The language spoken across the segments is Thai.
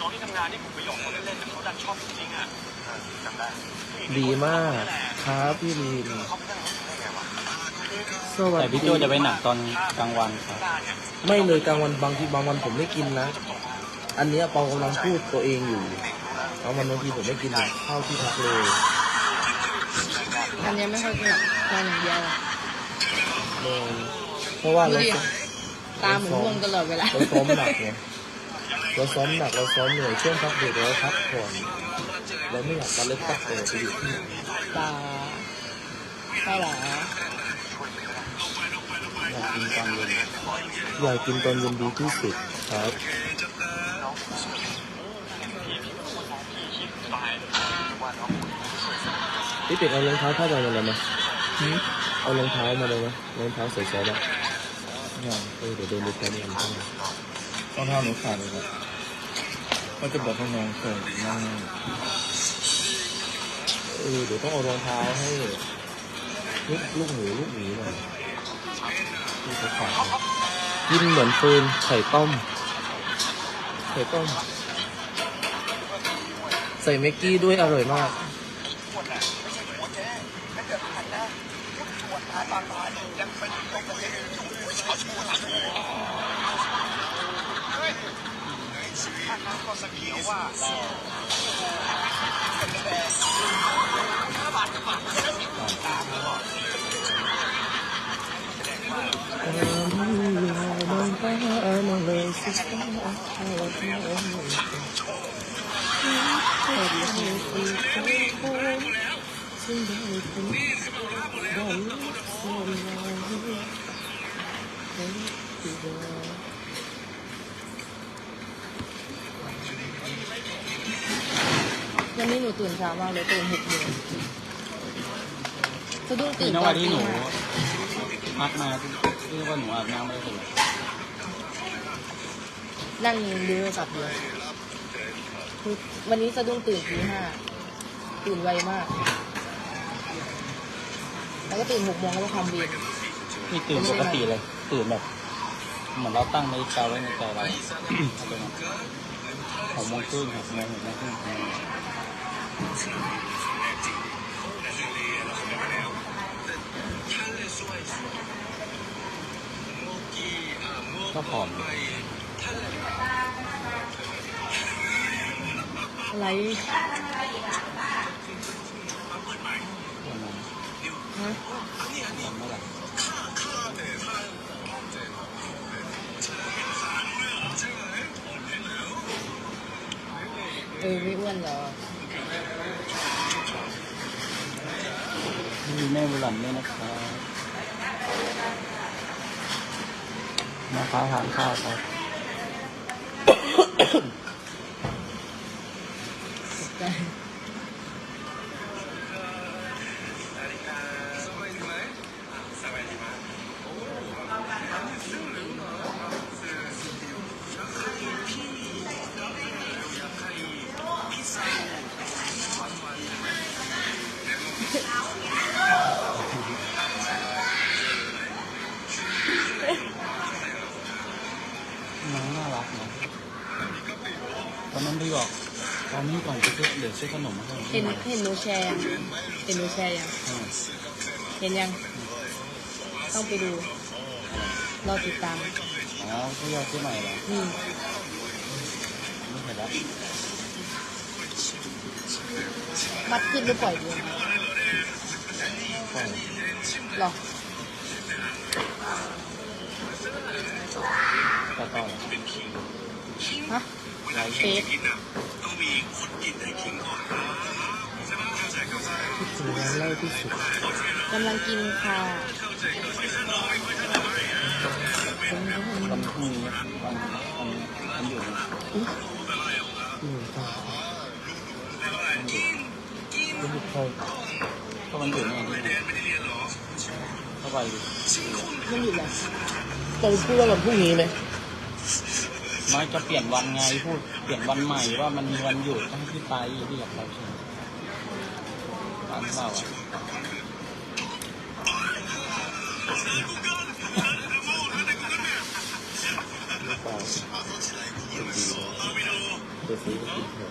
น้องที่ทำงานนี่ผมไปหยอกเขาเล่นๆแต่เขาดันชอบจริงๆอะจำได้ดีมากครับพี่ลีนเขาไม่ได้เขาได้ไงวะสวัสแต่ดีพี่โจจะไปหนักตอนกลางวันครับได้เนี่ยไม่เลยกลางวันบางทีบางวันผมไม่กินนะ อันเนี้ยปองกำลังพูดตัวเองอยู่บางวันบางทีผมไม่กินข้าวที่พักเลยอันนี้ไม่ค่อยกินหรอกนอนอย่างเดียวอะเลยเพราะว่าดูเราดิตาเหมือนง่วงตลอดเวลา เราซ้อมหนักไง เราซ้อมหนักเราซ้อมเหนื่อยช่วงพักเบรกเราพักผ่อนเราไม่อยากการเล่นตักตัวไปอยู่ที่ไหนตาใช่เหรออยากกินตอนเย็นอยากกินตอนเย็นดีที่สุดครับพี่เป็ดเอารองเท้าผ้าใบมาเลยไหมเอารองเท้ามาเลยไหมรองเท้าใส่ซอสอะอย่างเออเดี๋ยวเดินดูแค่นี้กันข้างต้องเท้าหนูขาดเลยครับ ก็จะบอกน้องเคยนั่งเออเดี๋ยวต้องเอารองเท้าให้ ลูกลูกหมูลูกหมีหน่อยที่เขาขายกินเหมือนฟืนไข่ต้มไข่ต้ม ใส่เมกกี้ด้วยอร่อยมาก วันนี้ห นูตื่นเช้ามากเลยตื่นหกโมงสะดุ้งตื่นตอวันนที่ตีหนูห้าพักมาพี่ว่าหนูอาบน้ำไม่ได้เลยนั่งดูโทรศัพท์อยู่คือวันนี้สะดุ้งตื่นตีห้าตื่นไวมาก แล้วก็ตื่นหกโมงแล้วก็ทำเวรพี่ตื่นปกติเลย ตื่นแบบ เหมือนเราตั้งนาฬิกาไว้ในใจเราเอาไปมาหกโมงครึ่ง หกโมงหกโมงครึ่งก็ผอมอยู่อะไรวันนั้นฮะจำไม่ได้เออไม่อ้วนเหรอ มีแม่บุหลันด้วยนะครับมาค้าทานข้าวครับ ได้ น้องน่ารักนะตอนนั้นพี่บอกตอนนี้ก่อนจะซื้อเดี๋ยวซื้อขนมมาให้เห็นเห็นหนูแชร์ยังเห็นหนูแชร์ยังอืมเห็นยัง ต้องไปดูรอติดตามอ๋อพี่ยอดซื้อใหม่เหรออืมไม่เห็นแล้วมัดขึ้นหรือปล่อยเดียวก็หรอ ก็ต่อฮะไลฟ์เฟซคิดถึงร้านเหล้าที่สุดกำลังกินค่ะวันพรุ่งนี้วันวันวันหยุดนะอืมตาไม่มีใครก็วันหยุดเนี่ยที่เข้าไปมันอยู่ไหน ต้องพูดว่าวันพรุ่งนี้ไหมน้อยจะเปลี่ยนวันไงพูดเปลี่ยนวันใหม่ว่ามันมีวันหยุดให้พี่ไปพี่อยากไปใช่ไหมร้านเราอะไม่ไปเป็นดีเลยไปซื้อมากินเถอะ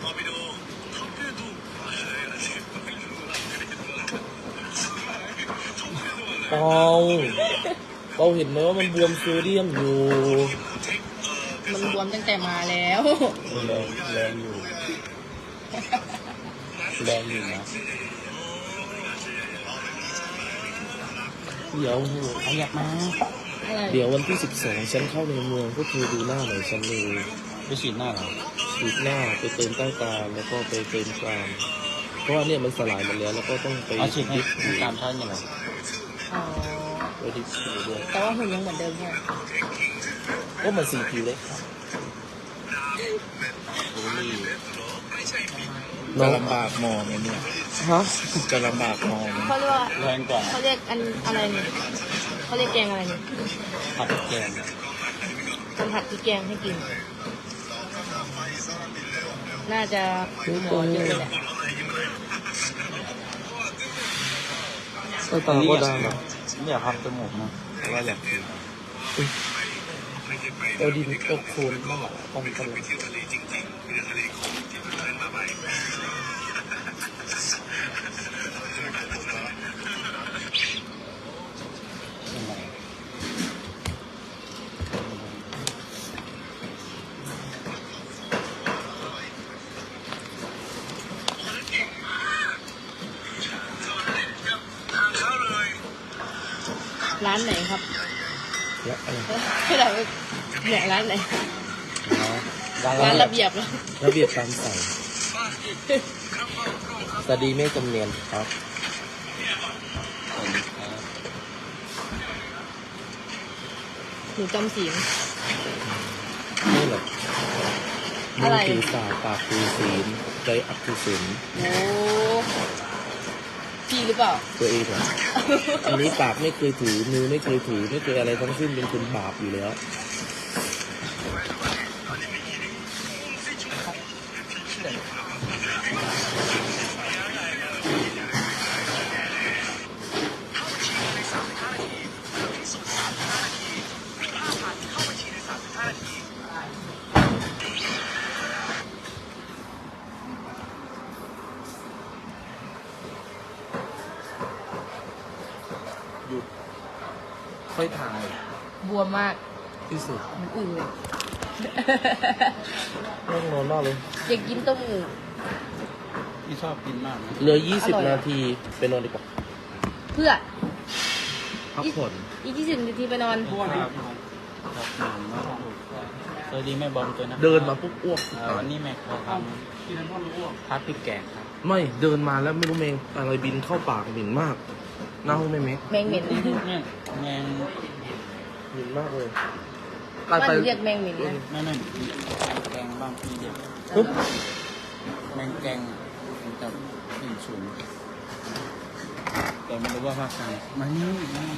เปา เปาเห็นไหมว่ามันบวมโซเดียมอยู่มันบวมตั้งแต่มาแล้ว แรงแรงอยู่แรงอยู่นะเดี๋ยวขยับมา อะไรเดี๋ยววันที่ 12 ฉันเข้าในเมืองพวกเธอดูหน้าหน่อยฉันเลยไปฉีดหน้าเหรอฉีดหน้าไปเติมใต้ตาแล้วก็ไปเติมกรามเพราะว่าเนี่ยมันสลายหมดแล้วแล้วก็ต้องไปเอาฉีดให้ดิฟมีการใช้เนี่ยเหร ออ๋อไปดิฟผิวด้วยแต่ว่าหุ่นยังเหมือนเดิมใช่ไหมก็มันสีผิวเลยครับโอ้ยน้องจะลำบากมองไหมเนี่ยฮะจะลำบากมองไหมเขาเรียกว่าแรงกว่าเขาเรียกอันอะไรนี่เขาเรียกแกงอะไรนี่ผัดแกงคนผัดพริกแกงให้กิน น่าจะหมอดูแหละใต้ตาก็ได้นะไม่ อยากทำจมูกนะแต่ว่าอยากฉีดเอาดินเอาโคลนนั่นแหละป้องกันเลยทำไม ร้านไหนครับ และอะไรที่เราเนี่ยร้านไหนร้านระเบียบเบียบเหระเบียบตามสั่งสวัสดีแม่จำเนียนครับหนูจำศีลนี่แหละอะมือไรถือสาปากคือศีลใจอักคือศีลโอ้ พี่หรือเปล่า ตัวเองเหรออันนี้ปากไม่เคยถือมือไม่เคยถือไม่เคยอะไรทั้งสิ้นเป็นคนบาปอยู่แล้ว หยุด ค่อยถ่าย บ วมมากที่สุดมันอื่นเลยน่องนอนมากเลยอยากกินต้มอึ่งที่ชอบกินมากนะเหลืออร่อย20อะนาทีไปนอนดีกว่าเพื่อพักผ่อนอีกยี่สิบนาทีไปนอนครับครับหนังมากสวัสดีแม่บอมตัวนะเดินมาปุ๊บอ้วกเอ่อวันนี้แม่ขอทำพัดพริกแกงครับไม่เดินมาแล้วไม่รู้เมงอะไรบินเข้าปากเหม็นมากเน่าไหมเมงแมงเหม็น เนี่ยแมงเหม็นมากเลยบ้านหนูเรียกแมงเหม็นนะไม่ไม่แกงบางทีเดียวปึ๊บ แมงแกงมันจะกลิ่นฉุนแต่ไม่รู้ว่าภาคกลางมานี่มานี่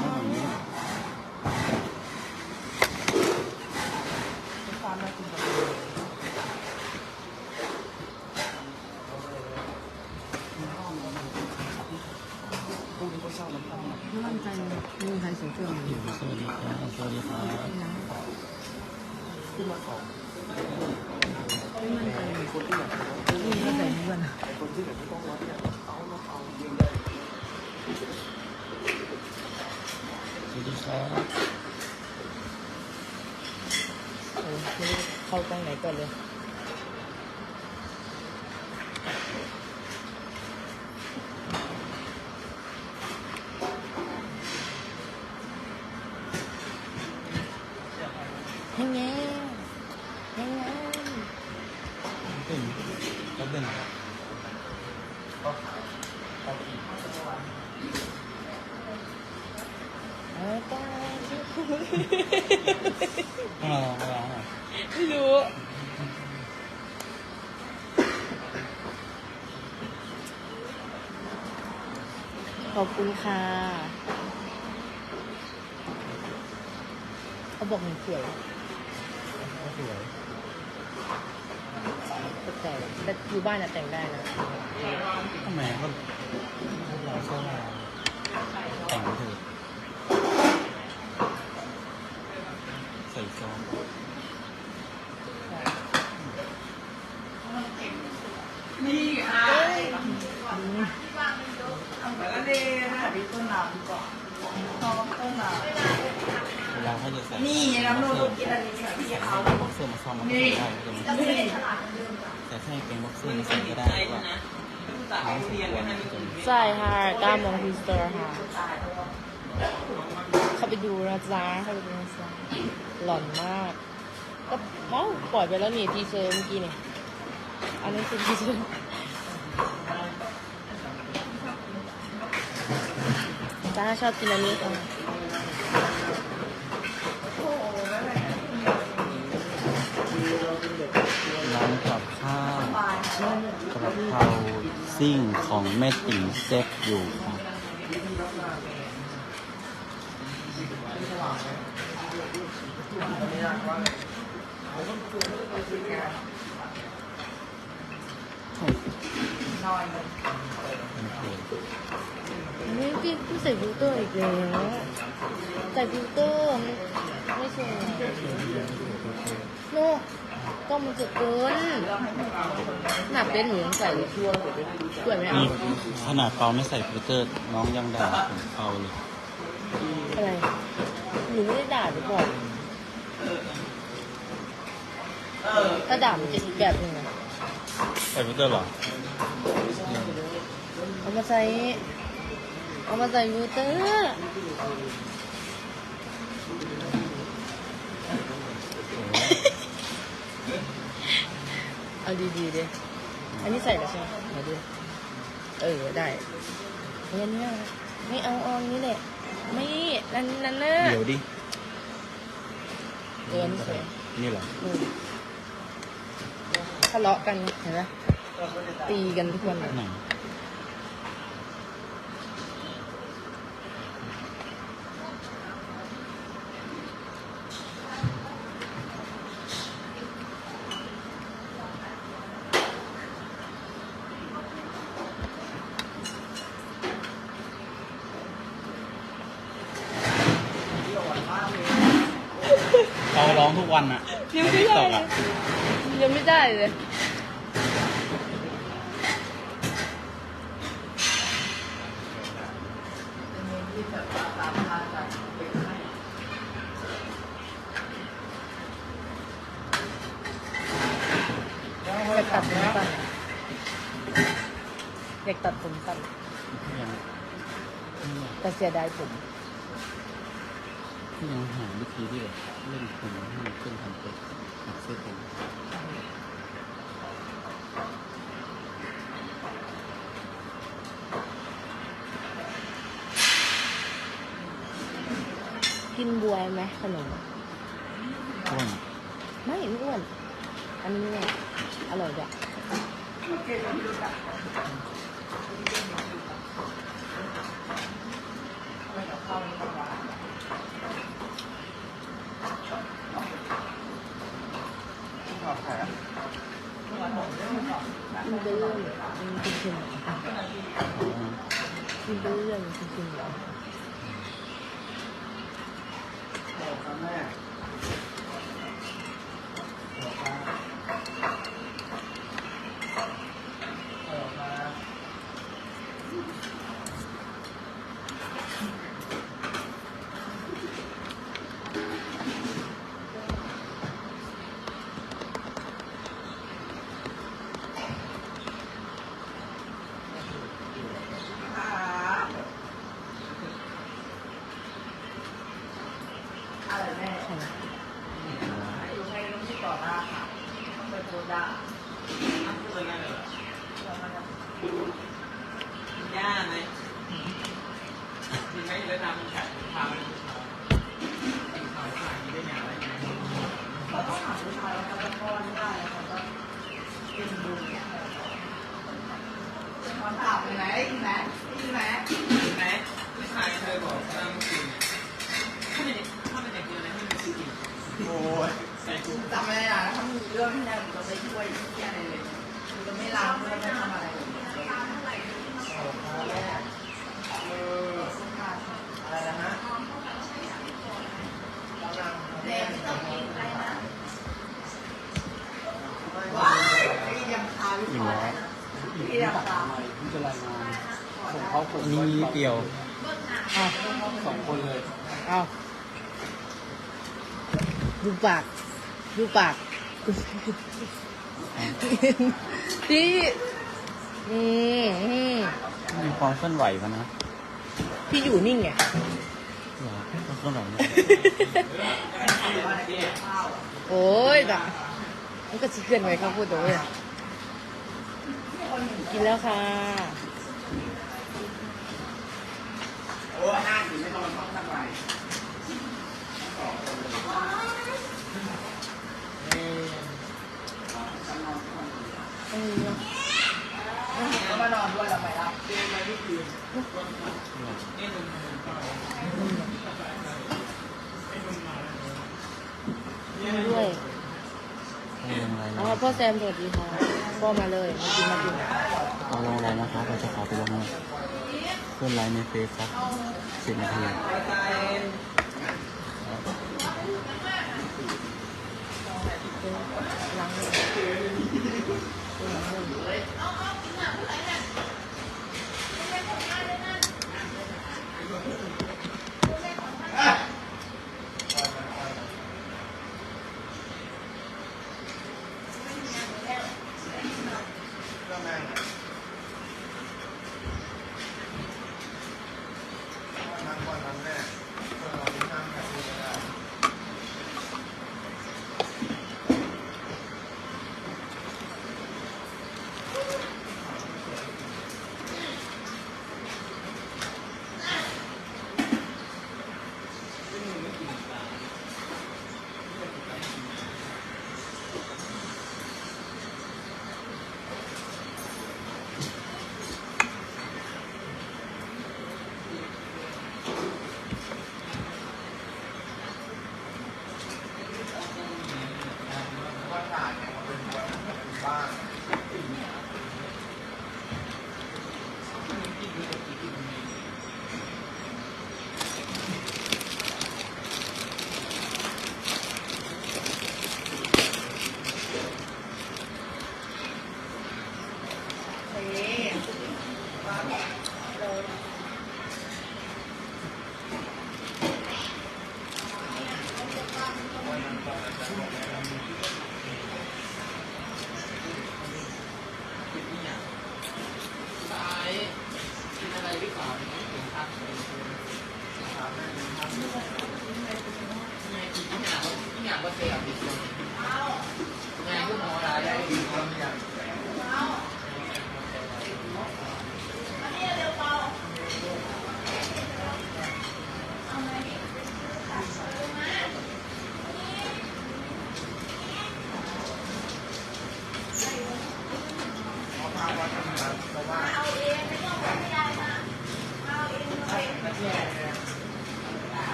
มาตรงนี้ ไม่มั่นใจ เลยไม่มีใครส่งเครื่องมาสวัสดีครับ สวัสดีครับไม่มั่นใจเลยไม่มีใครใส่ให้เพื่อนอะสวัสดีครับเออไม่รู้เข้ากล้องไหนก่อนเลย ยังไงยังไงเป็นก็เป็นเอาตาต้องมาลองมาลองหน่อยไม่รู้ขอบคุณค่ะเขาบอกหนูสวย แต่แต่อยู่บ้านอะแต่งได้นะทำไมก็เราชอบแต่งเถอะ น้องสมควรจะใช่ค่ะเก้าโมงทีสเตอร์ค่ะ เข้าไปดูนะจ๊ะเข้าไปดูนะจ๊ะหล่อนมาก ก็เอ้าปล่อยไปแล้วนี่ทีเซอร์เมื่อกี้เนี่ย อันนี้คือทีเซอร์จ้าชอบกินอันนี้ค่ะ กระเพราซิ่งของแม่ติ๋มเซ็ตอยู่ครับนี่พี่พี่ใส่ฟิลเตอร์อีกแล้วใส่ฟิลเตอร์ไม่สวยโน ก็มันจะเกินหนักเป็นหนูยังใส่เลยสวยไหมนี่อะขนาดเปาไม่ใส่ฟิลเตอร์น้องยังด่าผมเปาเลยอะไรหนูไม่ได้ด่าหรือบอกถ้าด่ามันจะอีกแบบหนึ่งอะใส่ฟิลเตอร์เหรอเอามาใส่เอามาใส่ฟิลเตอร์ เอาดีๆดิอันนี้ใส่แล้วใช่ไหมเอาดิเออได้เฮ้ยอันนี้ไม่เอาเอาอันนี้แหละไม่นั่นนั่นน่ะเดี๋ยวดิเกินสวยนี่เหรออืมทะเลาะกันเห็นไหมตีกันทุกวันอะไหน เราร้องทุก วันอะยังในไม่ติ๊กได้ต็อกอะยังไม่ได้เลยอยากตัดผมสั้นอยากตัดผมสั้นยังแต่เสียดายผม ที่ยังหาวิธีที่แบบเล่นผมให้มันขึ้นทำเป็นหักเส้นผมกินบัวไหมขนมอ้วนไม่ไม่อ้วน อันนี้เนี่ยอร่อยด้วยกินไปเรื่อยมันกินเค็มอะกินไป เรื่อยมันกินเค็มอะ ย่าไหมจริงไหมแล้วนำแขกพาไปข่าวข่าวนี้ได้ไงอะไรเงี้ย ถามไปไหนไหนไหนแม้ผู้ชายเคยบอกว่าต้องกินถ้าเป็นเด็กถ้าเป็นเด็กเดียวนะให้มันกินโอ้ยใส่กูจำไม่ได้นะถ้ามีเรื่องที่ไหนผมจะไปช่วยที่อะไรเลยผมจะไม่ล้างไม่ทำอะไรเลยอะไรนะฮะแดงไม่ต้องกินอะไรนะว้ายยังคาอยู่เลย ยังคานี่เดียวอ้าวสองคนเลยอ้าวดูปากดูปากพี่อืมอืมมีความเคลื่อนไหวกันนะพี่อยู่นิ่งไงเหรอความเคลื่อนไหวเนี่ยโอ้ยจ้ะมันก็ชิเกินไว้ครับพูดโดย กินแล้วค่ะโอ้ห้าสิไม่ต้องมาท่องสักใบเออเนอะก็มานอนด้วยเราไปรับกินด้วย พ่อแซมสวัสดีค่ะพ่อมาเลยมากินมากินเอาลงอลไรนะครับเราจะขอไปลงเพื่อนไลน์ในเฟซครับสิบนาทีล้างเลย